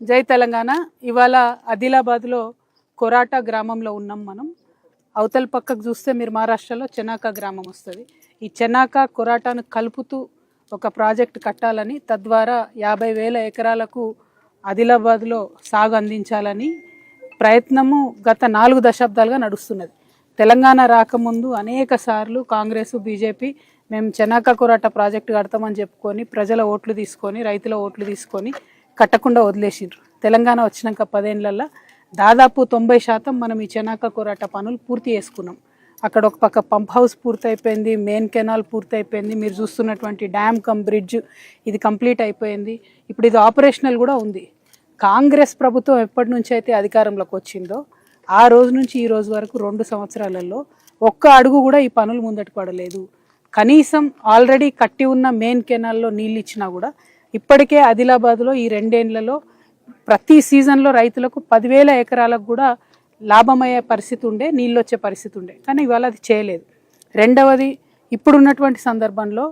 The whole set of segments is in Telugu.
జై తెలంగాణ. ఇవాళ ఆదిలాబాద్లో కొరాటా గ్రామంలో ఉన్నాం మనం. అవతల పక్కకు చూస్తే మీరు మహారాష్ట్రలో చెనాక గ్రామం వస్తుంది. ఈ చెనాక కొరాటాను కలుపుతూ ఒక ప్రాజెక్ట్ కట్టాలని తద్వారా యాభై వేల ఎకరాలకు ఆదిలాబాద్లో సాగు అందించాలని ప్రయత్నము గత నాలుగు దశాబ్దాలుగా నడుస్తున్నది. తెలంగాణ రాకముందు అనేక సార్లు కాంగ్రెస్ బీజేపీ మేము చెనాక కొరాట ప్రాజెక్టు కడతామని చెప్పుకొని ప్రజల ఓట్లు తీసుకొని రైతుల ఓట్లు తీసుకొని కట్టకుండా వదిలేసిండ్రు. తెలంగాణ వచ్చినాక పదేళ్ళల్లో దాదాపు తొంభై శాతం మనం ఈ చెనాక కొరాట పనులు పూర్తి చేసుకున్నాం. అక్కడ ఒక పక్క పంప్ హౌస్ పూర్తయిపోయింది మెయిన్ కెనాల్ పూర్తయిపోయింది మీరు చూస్తున్నటువంటి డ్యామ్ కమ్ బ్రిడ్జ్ ఇది కంప్లీట్ అయిపోయింది. ఇప్పుడు ఇది ఆపరేషనల్ కూడా ఉంది. కాంగ్రెస్ ప్రభుత్వం ఎప్పటి నుంచి అయితే అధికారంలోకి వచ్చిందో ఆ రోజు నుంచి ఈ రోజు వరకు రెండు సంవత్సరాలలో ఒక్క అడుగు కూడా ఈ పనులు ముందటి పడలేదు. కనీసం ఆల్రెడీ కట్టి ఉన్న మెయిన్ కెనాల్లో నీళ్ళు ఇచ్చినా కూడా ఇప్పటికే ఆదిలాబాద్లో ఈ రెండేళ్ళలో ప్రతి సీజన్లో రైతులకు పదివేల ఎకరాలకు కూడా లాభమయ్యే పరిస్థితి ఉండే నీళ్ళు వచ్చే పరిస్థితి ఉండే. కానీ ఇవాళ అది చేయలేదు. రెండవది ఇప్పుడున్నటువంటి సందర్భంలో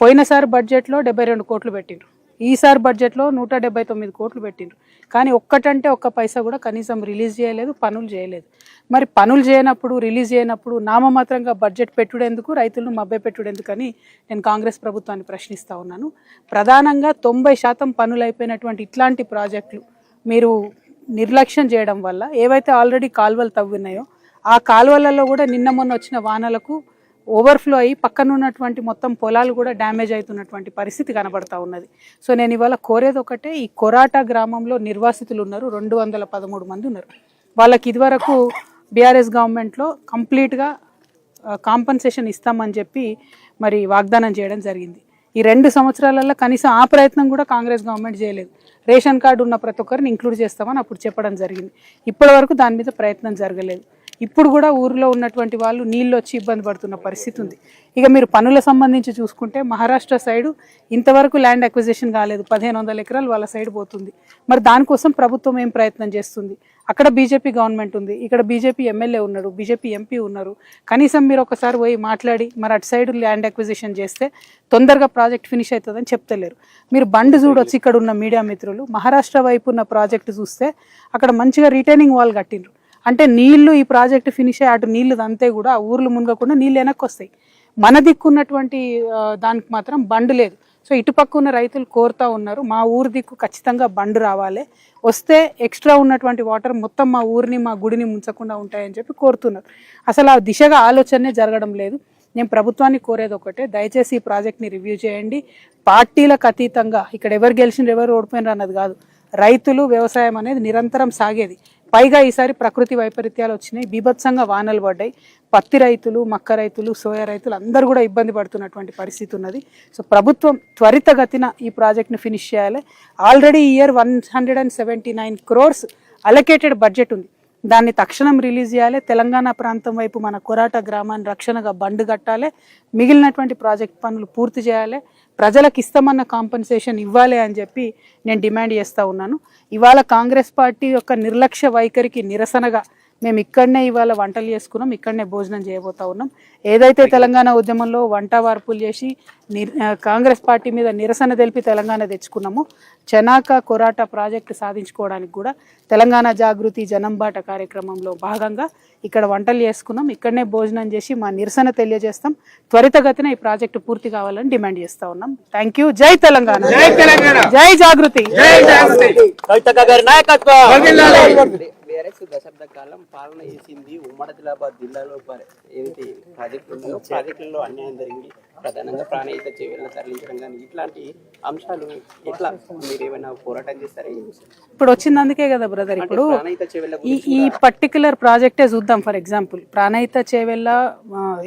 పోయినసారి బడ్జెట్లో డెబ్బై రెండు కోట్లు పెట్టిండ్రు. ఈసారి బడ్జెట్లో నూట డెబ్బై తొమ్మిది కోట్లు పెట్టిండ్రు. కానీ ఒక్కటంటే ఒక్క పైసా కూడా కనీసం రిలీజ్ చేయలేదు పనులు చేయలేదు. మరి పనులు చేయనప్పుడు రిలీజ్ చేయనప్పుడు నామమాత్రంగా బడ్జెట్ పెట్టుడెందుకు రైతులను మభ్య పెట్టుడెందుకు అని నేను కాంగ్రెస్ ప్రభుత్వాన్ని ప్రశ్నిస్తూ ఉన్నాను. ప్రధానంగా తొంభై శాతం పనులు అయిపోయినటువంటి ఇట్లాంటి ప్రాజెక్టులు మీరు నిర్లక్ష్యం చేయడం వల్ల ఏవైతే ఆల్రెడీ కాలువలు తవ్వున్నాయో ఆ కాలువలలో కూడా నిన్న మొన్న వచ్చిన వానలకు ఓవర్ఫ్లో అయ్యి పక్కన ఉన్నటువంటి మొత్తం పొలాలు కూడా డ్యామేజ్ అవుతున్నటువంటి పరిస్థితి కనబడతా ఉన్నది. సో నేను ఇవాళ కోరేది ఒకటే ఈ కొరాటా గ్రామంలో నిర్వాసితులు ఉన్నారు రెండు వందల పదమూడు మంది ఉన్నారు. వాళ్ళకి ఇదివరకు బీఆర్ఎస్ గవర్నమెంట్లో కంప్లీట్గా కాంపన్సేషన్ ఇస్తామని చెప్పి మరి వాగ్దానం చేయడం జరిగింది. ఈ రెండు సంవత్సరాలలో కనీసం ఆ ప్రయత్నం కూడా కాంగ్రెస్ గవర్నమెంట్ చేయలేదు. రేషన్ కార్డు ఉన్న ప్రతి ఒక్కరిని ఇంక్లూడ్ చేస్తామని అప్పుడు చెప్పడం జరిగింది. ఇప్పటి వరకు దాని మీద ప్రయత్నం జరగలేదు. ఇప్పుడు కూడా ఊరిలో ఉన్నటువంటి వాళ్ళు నీళ్ళు వచ్చి ఇబ్బంది పడుతున్న పరిస్థితి ఉంది. ఇక మీరు పనుల సంబంధించి చూసుకుంటే మహారాష్ట్ర సైడు ఇంతవరకు ల్యాండ్ అక్విజిషన్ కాలేదు. పదిహేను వందల ఎకరాలు వాళ్ళ సైడ్ పోతుంది. మరి దానికోసం ప్రభుత్వం ఏం ప్రయత్నం చేస్తుంది? అక్కడ బీజేపీ గవర్నమెంట్ ఉంది. ఇక్కడ బీజేపీ ఎమ్మెల్యే ఉన్నాడు బీజేపీ ఎంపీ ఉన్నారు. కనీసం మీరు ఒకసారి పోయి మాట్లాడి మరి అటు సైడ్ ల్యాండ్ అక్విజిషన్ చేస్తే తొందరగా ప్రాజెక్ట్ ఫినిష్ అవుతుందని చెప్తలేరు. మీరు బండి చూడొచ్చు ఇక్కడ ఉన్న మీడియా మిత్రులు. మహారాష్ట్ర వైపు ఉన్న ప్రాజెక్ట్ చూస్తే అక్కడ మంచిగా రిటైనింగ్ వాల్ కట్టిండ్రు. అంటే నీళ్ళు ఈ ప్రాజెక్ట్ ఫినిష్ అయ్యి అటు నీళ్ళు అంతే కూడా ఆ ఊర్లు మునగకుండా నీళ్ళు వెనక్కి వస్తాయి మన దిక్కున్నటువంటి ఉన్నటువంటి దానికి మాత్రం బండు లేదు. సో ఇటుపక్క ఉన్న రైతులు కోరుతా ఉన్నారు మా ఊరు దిక్కు ఖచ్చితంగా బండు రావాలి. వస్తే ఎక్స్ట్రా ఉన్నటువంటి వాటర్ మొత్తం మా ఊరిని మా గుడిని ముంచకుండా ఉంటాయని చెప్పి కోరుతున్నారు. అసలు ఆ దిశగా ఆలోచనే జరగడం లేదు. నేను ప్రభుత్వాన్ని కోరేది ఒకటే దయచేసి ఈ ప్రాజెక్ట్ని రివ్యూ చేయండి. పార్టీలకు అతీతంగా ఇక్కడ ఎవరు గెలిచినారు ఎవరు ఓడిపోయినారు అన్నది కాదు. రైతులు వ్యవసాయం అనేది నిరంతరం సాగేది. పైగా ఈసారి ప్రకృతి వైపరీత్యాలు వచ్చినాయి. బీభత్సంగా వానలు పడ్డాయి. పత్తి రైతులు మక్క రైతులు సోయా రైతులు అందరూ కూడా ఇబ్బంది పడుతున్నటువంటి పరిస్థితి ఉన్నది. సో ప్రభుత్వం త్వరితగతిన ఈ ప్రాజెక్ట్ని ఫినిష్ చేయాలి. Already year one hundred and seventy nine crores allocated budget ఉంది. దాన్ని తక్షణం రిలీజ్ చేయాలి. తెలంగాణ ప్రాంతం వైపు మన కొరాట గ్రామాన్ని రక్షణగా బండు కట్టాలి. మిగిలినటువంటి ప్రాజెక్ట్ పనులు పూర్తి చేయాలి. ప్రజలకు ఇస్తామన్న కాంపన్సేషన్ ఇవ్వాలి అని చెప్పి నేను డిమాండ్ చేస్తూ ఉన్నాను. ఇవాళ కాంగ్రెస్ పార్టీ యొక్క నిర్లక్ష్య వైఖరికి నిరసనగా మేము ఇక్కడనే ఇవాళ వంటలు చేసుకున్నాం ఇక్కడనే భోజనం చేయబోతా ఉన్నాం. ఏదైతే తెలంగాణ ఉద్యమంలో వంట వార్పులు చేసి కాంగ్రెస్ పార్టీ మీద నిరసన తెలిపి తెలంగాణ తెచ్చుకున్నామో. చెనాక కొరాట ప్రాజెక్టు సాధించుకోవడానికి కూడా తెలంగాణ జాగృతి జనంబాట కార్యక్రమంలో భాగంగా ఇక్కడ వంటలు చేసుకున్నాం. ఇక్కడనే భోజనం చేసి మా నిరసన తెలియజేస్తాం. త్వరితగతిన ఈ ప్రాజెక్టు పూర్తి కావాలని డిమాండ్ చేస్తా ఉన్నాం. థ్యాంక్ యూ జై తెలంగాణ. జై తెలంగాణ. జై జాగృతి. కాలం పాలన చేసింది ఉమ్మడి ఆదిలాబాద్ జిల్లాలో ఏదైతే ప్రాజెక్టులు ప్రాజెక్టులలో అన్యాయం జరిగింది. ప్రధానంగా ప్రాణహిత చెవులను తరలించడం కానీ ఇట్లాంటి అంశాలు ఎట్లా మీరు ఏమైనా పోరాటం చేస్తారా? ఇప్పుడు వచ్చింది అందుకే కదా బ్రదర్ ఇప్పుడు ఈ ఈ పర్టికులర్ ప్రాజెక్టే చూద్దాం ఫర్ ఎగ్జాంపుల్. ప్రాణహిత చేవెళ్ళ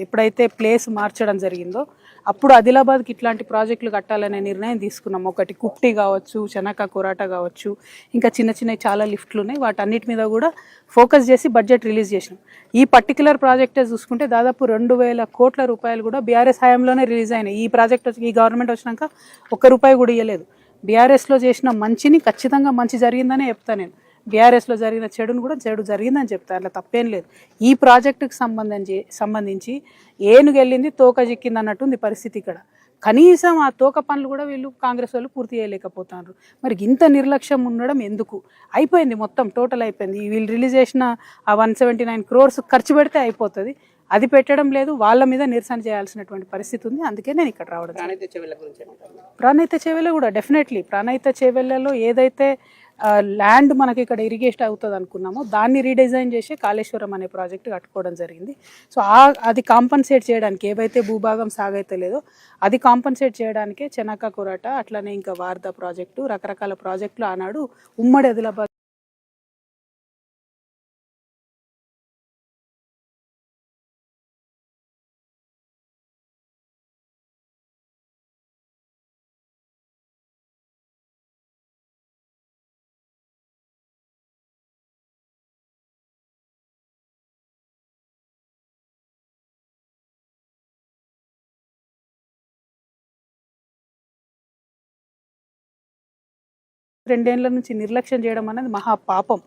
ఎప్పుడైతే ప్లేస్ మార్చడం జరిగిందో అప్పుడు ఆదిలాబాద్కి ఇట్లాంటి ప్రాజెక్టులు కట్టాలనే నిర్ణయం తీసుకున్నాం. ఒకటి కుప్టి కావచ్చు చెనక కొరాట కావచ్చు ఇంకా చిన్న చిన్న చాలా లిఫ్ట్లు ఉన్నాయి. వాటన్నిటి మీద కూడా ఫోకస్ చేసి బడ్జెట్ రిలీజ్ చేసినాం. ఈ పర్టికులర్ ప్రాజెక్టే చూసుకుంటే దాదాపు రెండు వేల కోట్ల రూపాయలు కూడా బీఆర్ఎస్ హయాంలోనే రిలీజ్ అయినాయి. ఈ ప్రాజెక్ట్ వచ్చి- ఈ గవర్నమెంట్ వచ్చినాక ఒక్క రూపాయి కూడా ఇవ్వలేదు బీఆర్ఎస్లో చేసిన మంచిని ఖచ్చితంగా మంచి జరిగిందనే చెప్తాను నేను. బీఆర్ఎస్లో జరిగిన చెడును కూడా చెడు జరిగిందని చెప్తాను అట్లా తప్పేం లేదు. ఈ ప్రాజెక్టుకు సంబంధించి సంబంధించి ఏనుగు వెళ్ళింది తోక చిక్కింది అన్నట్టుంది పరిస్థితి ఇక్కడ. కనీసం ఆ తోక పనులు కూడా వీళ్ళు కాంగ్రెస్ వాళ్ళు పూర్తి చేయలేకపోతున్నారు. మరి ఇంత నిర్లక్ష్యం ఉండడం ఎందుకు? అయిపోయింది మొత్తం టోటల్ అయిపోయింది. వీళ్ళు రిలీజ్ చేసిన ఆ వన్ సెవెంటీ నైన్ క్రోర్స్ ఖర్చు పెడితే అయిపోతుంది. అది పెట్టడం లేదు వాళ్ళ మీద నిరసన చేయాల్సినటువంటి పరిస్థితి ఉంది. అందుకే నేను ఇక్కడ రావడం. ప్రాణహిత చెవుల కూడా డెఫినెట్లీ ప్రాణహిత చేవెళ్ళలో ఏదైతే ల్యాండ్ మనకి ఇక్కడ ఇరిగేషన్ అవుతుంది అనుకున్నామో. దాన్ని రీడిజైన్ చేసి కాళేశ్వరం అనే ప్రాజెక్ట్ కట్టుకోవడం జరిగింది. సో ఆ అది కాంపన్సేట్ చేయడానికి ఏవైతే భూభాగం సాగైతే లేదో అది కాంపన్సేట్ చేయడానికే చెనక్క కొరట అట్లనే ఇంకా వార్దా ప్రాజెక్టు రకరకాల ప్రాజెక్టులు ఆనాడు ఉమ్మడి ఆదిలాబాద్ రెండేళ్ళ నుంచి నిర్లక్ష్యం చేయడం అనేది మహా పాపం.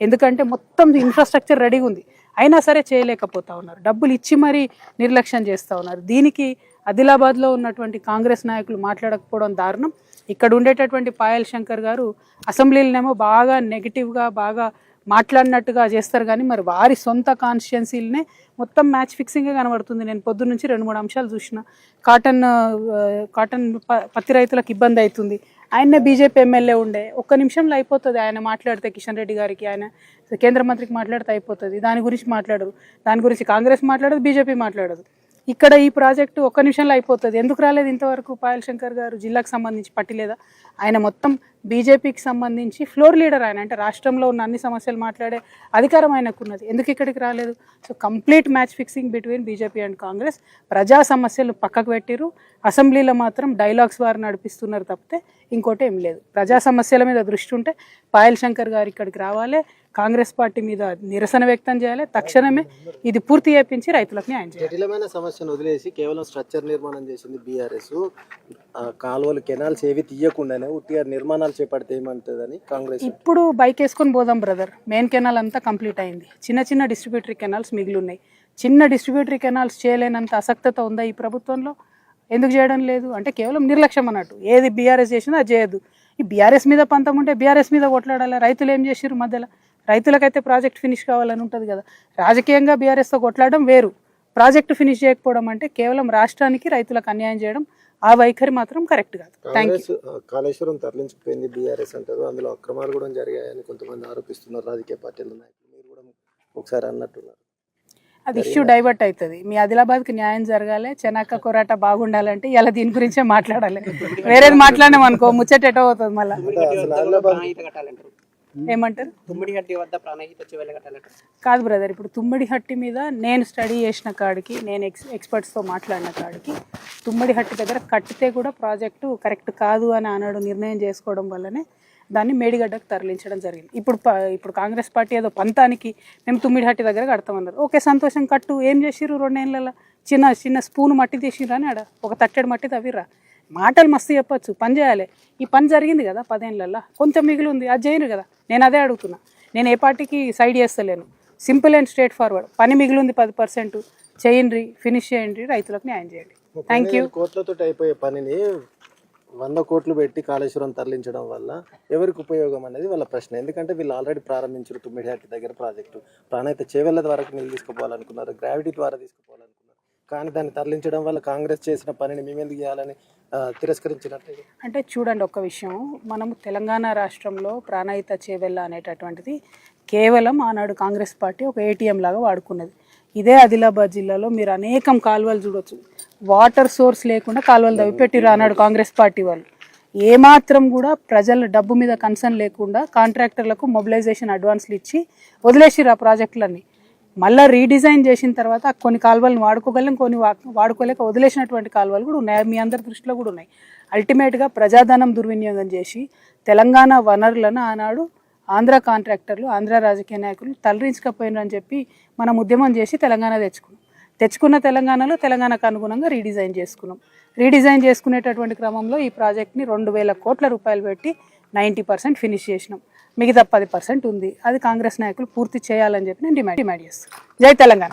ఎందుకంటే మొత్తం ఇన్ఫ్రాస్ట్రక్చర్ రెడీగా ఉంది. అయినా సరే చేయలేకపోతా ఉన్నారు. డబ్బులు ఇచ్చి మరీ నిర్లక్ష్యం చేస్తూ ఉన్నారు. దీనికి ఆదిలాబాద్లో ఉన్నటువంటి కాంగ్రెస్ నాయకులు మాట్లాడకపోవడం దారుణం. ఇక్కడ ఉండేటటువంటి పాయల్ శంకర్ గారు అసెంబ్లీలనేమో బాగా నెగిటివ్గా బాగా మాట్లాడినట్టుగా చేస్తారు కానీ మరి వారి సొంత కాన్స్టిట్యున్సీలనే మొత్తం మ్యాచ్ ఫిక్సింగే కనబడుతుంది. నేను పొద్దు నుంచి రెండు మూడు అంశాలు చూసిన. కాటన్ కాటన్ పత్తి రైతులకు ఇబ్బంది అవుతుంది. ఆయన్నే బీజేపీ ఎమ్మెల్యే ఉండే. ఒక్క నిమిషంలో అయిపోతుంది ఆయన మాట్లాడితే కిషన్ రెడ్డి గారికి ఆయన కేంద్ర మంత్రికి మాట్లాడితే అయిపోతుంది. దాని గురించి మాట్లాడరు. దాని గురించి కాంగ్రెస్ మాట్లాడదు బీజేపీ మాట్లాడదు. ఇక్కడ ఈ ప్రాజెక్టు ఒక్క నిమిషంలో అయిపోతుంది. ఎందుకు రాలేదు ఇంతవరకు పాయల్ శంకర్ గారు? జిల్లాకు సంబంధించి పట్టిలేదా ఆయన మొత్తం బీజేపీకి సంబంధించి ఫ్లోర్ లీడర్ ఆయన. అంటే రాష్ట్రంలో ఉన్న అన్ని సమస్యలు మాట్లాడే అధికారం ఆయనకు ఉన్నది ఎందుకు ఇక్కడికి రాలేదు? So complete match fixing between BJP and Congress. ప్రజా సమస్యలు పక్కకు పెట్టిరు అసెంబ్లీలో మాత్రం డైలాగ్స్ వారు నడిపిస్తున్నారు తప్పితే ఇంకోటి ఏం లేదు. ప్రజా సమస్యల మీద దృష్టి ఉంటే పాయల్ శంకర్ గారు ఇక్కడికి రావాలి. కాంగ్రెస్ పార్టీ మీద నిరసన వ్యక్తం చేయాలి. తక్షణమే ఇది పూర్తి చేయించి రైతులకు న్యాయం చేయాలి. జటిలమైన సమస్యను వదిలేసి కేవలం స్ట్రక్చర్ నిర్మాణం చేసింది బీఆర్ఎస్. కాలువలు కెనాల్స్ ఏవి తీయకుండానే ఉట్టిగా నిర్మాణాలు చేపడితే ఏమంటుందని కాంగ్రెస్. ఇప్పుడు బైక్ వేసుకొని పోదాం బ్రదర్. మెయిన్ కెనాల్ అంతా కంప్లీట్ అయింది. చిన్న చిన్న డిస్ట్రిబ్యూటరీ కెనాల్స్ మిగిలి ఉన్నాయి. చిన్న డిస్ట్రిబ్యూటరీ కెనాల్స్ చేయలేనంత అసక్తత ఉందా ఈ ప్రభుత్వంలో? ఎందుకు చేయడం లేదు? అంటే కేవలం నిర్లక్ష్యం అన్నట్టు. ఏది బీఆర్ఎస్ చేసినా అది చేయదు ఈ బీఆర్ఎస్ మీద పంతం ఉంటే బీఆర్ఎస్ మీద కొట్లాడాలి? రైతులు ఏం చేసారు మధ్యలో? రైతులకైతే ప్రాజెక్ట్ ఫినిష్ కావాలని ఉంటుంది కదా. రాజకీయంగా బీఆర్ఎస్తో కొట్లాడడం వేరు. ప్రాజెక్ట్ ఫినిష్ చేయకపోవడం అంటే కేవలం రాష్ట్రానికి రైతులకు అన్యాయం చేయడం ఆ వైఖరి మాత్రం కరెక్ట్ కాదు. థ్యాంక్ యూ కాళేశ్వరం తరలించిపోయింది బీఆర్ఎస్ అంటారు. అందులో అక్రమాలు కూడా జరిగాయని కొంతమంది ఆరోపిస్తున్నారు. రాజకీయ పార్టీలు నాయకులు. మీరు కూడా ఒకసారి అన్నట్టున్నారు. అది ఇష్యూ డైవర్ట్ అవుతుంది. మీ ఆదిలాబాద్కి న్యాయం జరగాలి చెనాక కొరాట బాగుండాలంటే ఇలా దీని గురించే మాట్లాడాలి. వేరేది మాట్లాడినాం అనుకో ముచ్చట ఎటో అవుతుంది మళ్ళీ. ఏమంటారు? తుమ్మిడి హట్టి వద్ద ప్రాణహిత చెవుల కట్టాలంటారు. కాదు బ్రదర్ ఇప్పుడు తుమ్మడి హట్టి మీద నేను స్టడీ చేసిన కాడికి నేను ఎక్స్ ఎక్స్పర్ట్స్తో మాట్లాడిన కాడికి తుమ్మడి హట్టి దగ్గర కట్టితే కూడా ప్రాజెక్టు కరెక్ట్ కాదు అని అన్నాడు నిర్ణయం చేసుకోవడం వల్లనే దాన్ని మేడిగడ్డకు తరలించడం జరిగింది. ఇప్పుడు ఇప్పుడు కాంగ్రెస్ పార్టీ ఏదో పంతానికి మేము తుమ్మిడి హట్టి దగ్గర కడతామన్నారు. ఓకే సంతోషం కట్టు ఏం చేసిర్రు రెండేళ్ళ చిన్న చిన్న స్పూన్ మట్టి తీసిర్రా అని ఆడ ఒక తట్టెడు మట్టి తవ్విర్రా. మాటలు మస్తు చెప్పొచ్చు పని చేయాలి. ఈ పని జరిగింది కదా పదేళ్ళల్లో కొంచెం మిగిలి ఉంది అది చేయను కదా. నేను అదే అడుగుతున్నా. నేను ఏ పార్టీకి సైడ్ చేస్తలేను. Simple and straightforward. పని మిగిలి ఉంది పది పర్సెంట్. చేయండి ఫినిష్ చేయండి రైతులకు న్యాయం చేయండి. థ్యాంక్ యూ కోట్లతో అయిపోయే పనిని వంద కోట్లు పెట్టి కాళేశ్వరం తరలించడం వల్ల ఎవరికి ఉపయోగం అనేది వాళ్ళ ప్రశ్న. ఎందుకంటే వీళ్ళు ఆల్రెడీ ప్రారంభించారు తుమ్మిడిహాటి దగ్గర ప్రాజెక్టు. ప్రాణైతే చేవెళ్ళ ద్వారా నీళ్ళు తీసుకుపోవాలనుకున్నారు గ్రావిటీ ద్వారా తీసుకుపోవాలనుకున్నారు. కానీ దాన్ని తరలించడం వల్ల కాంగ్రెస్ చేసిన పనిని మేమెందుకు చేయాలని ఆ, తిరస్కరించినట్టు అంటే చూడండి ఒక్క విషయం. మనము తెలంగాణ రాష్ట్రంలో ప్రాణాయిత చేవెళ్ళ అనేటటువంటిది కేవలం ఆనాడు కాంగ్రెస్ పార్టీ ఒక ఏటీఎం లాగా వాడుకున్నది. ఇదే ఆదిలాబాద్ జిల్లాలో మీరు అనేకం కాలువలు చూడొచ్చు. వాటర్ సోర్స్ లేకుండా కాలువలు తవ్వి అన్నాడు కాంగ్రెస్ పార్టీ వాళ్ళు. ఏమాత్రం కూడా ప్రజల డబ్బు మీద కన్సర్న్ లేకుండా కాంట్రాక్టర్లకు మొబిలైజేషన్ అడ్వాన్స్లు ఇచ్చి వదిలేసిరు ఆ ప్రాజెక్టులన్నీ. మళ్ళీ రీడిజైన్ చేసిన తర్వాత కొన్ని కాలువలను వాడుకోగలం కొన్ని వా- వాడుకోలేక వదిలేసినటువంటి కాలువలు కూడా ఉన్నాయి. మీ అందరి దృష్టిలో కూడా ఉన్నాయి. అల్టిమేట్గా ప్రజాధనం దుర్వినియోగం చేసి తెలంగాణ వనరులను ఆనాడు ఆంధ్ర కాంట్రాక్టర్లు ఆంధ్ర రాజకీయ నాయకులు తలరించకపోయినారని చెప్పి మనం ఉద్యమం చేసి తెలంగాణ తెచ్చుకున్నాం. తెచ్చుకున్న తెలంగాణలో తెలంగాణకు అనుగుణంగా రీడిజైన్ చేసుకున్నాం. రీడిజైన్ చేసుకునేటటువంటి క్రమంలో ఈ ప్రాజెక్ట్ని రెండు వేల కోట్ల రూపాయలు పెట్టి నైంటీ పర్సెంట్ ఫినిష్ చేసినాం. మిగతా పది పర్సెంట్ ఉంది. అది కాంగ్రెస్ నాయకులు పూర్తి చేయాలని చెప్పి నేను డిమాండ్ డిమాండ్ చేస్తాను జై తెలంగాణ.